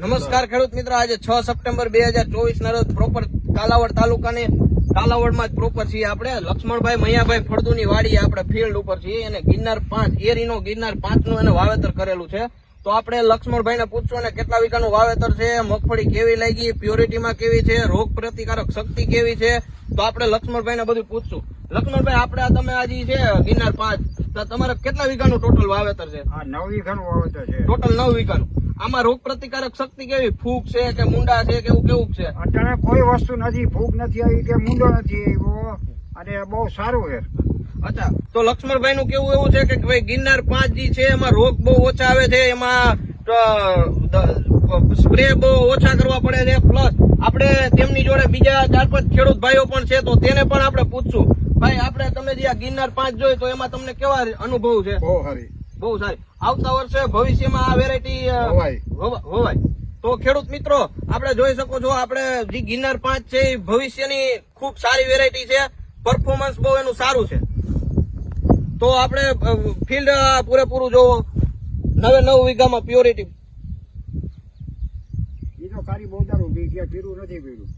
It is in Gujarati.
નમસ્કાર ખેડૂત મિત્રો આજે છ સપ્ટેમ્બર બે હજાર ચોવીસ ના રોજ પ્રોપર કાલાવડ તાલુકાની કાલાવડમાં જ પ્રોપર છીએ આપણે. લક્ષ્મણભાઈ મૈયાભાઈ ફળદુની વાડી આપણે ફિલ્ડ ઉપર છીએ અને ગિરનાર પાંચ એરીનો ગિરનાર પાંચનું એને વાવેતર કરેલું છે. તો આપણે લક્ષ્મણભાઈને પૂછશું ને કેટલા વીઘાનું વાવેતર છે મગફળી કેવી લાગી પ્યોરિટીમાં કેવી છે રોગ પ્રતિકારક શક્તિ કેવી છે? તો આપણે લક્ષ્મણભાઈને બધું પૂછશું. લક્ષ્મણભાઈ આપણે આ તમે આજે છે ગિરનાર પાંચ. તો તમારે કેટલા વીઘાનું ટોટલ વાવેતર છે? નવ વીઘાનું વાવેતર છે. ટોટલ નવ વીઘાનું. આમાં રોગ પ્રતિકારક શક્તિ કેવી? ફૂગ છે કે મુંડા છે કે એવું કેવું છે? અત્યારે કોઈ વસ્તુ નથી ફૂગ નથી આવી કે મુંડો નથી આવ્યો. અને બહુ સારું છે. અચ્છા તો લક્ષ્મણભાઈ નું કેવું એવું છે કે ભાઈ ગિરનાર પાંચ જી છે એમાં રોગ બહુ ઓછા આવે છે એમાં સ્પ્રે બહુ ઓછા કરવા પડે છે પ્લસ આપણે તેમની જોડે બીજા ચાર પાંચ ખેડૂત ભાઈઓ પણ છે તો તેને પણ આપણે પૂછશું. ભાઈ આપણે તમે જે આ ગિરનાર પાંચ જોઈ તો એમાં તમને કેવા અનુભવ છે? બહુ સારી. બહુ સારી. આવતા વર્ષે ભવિષ્યમાં આ વેરાયટી હોવાય. તો ખેડૂત મિત્રો આપણે જોઈ શકો છો આપણે જે ગિરનાર પાંચ છે એ ભવિષ્યની ખૂબ સારી વેરાયટી છે. પરફોર્મન્સ બહુ એનું સારું છે. તો આપણે ફિલ્ડ પૂરેપૂરું જોવો. નવે નવ વીઘામાં પ્યોરિટી બીજો ખાલી બહુ સારું ઊભી ગયા પીરું નથી પીરું.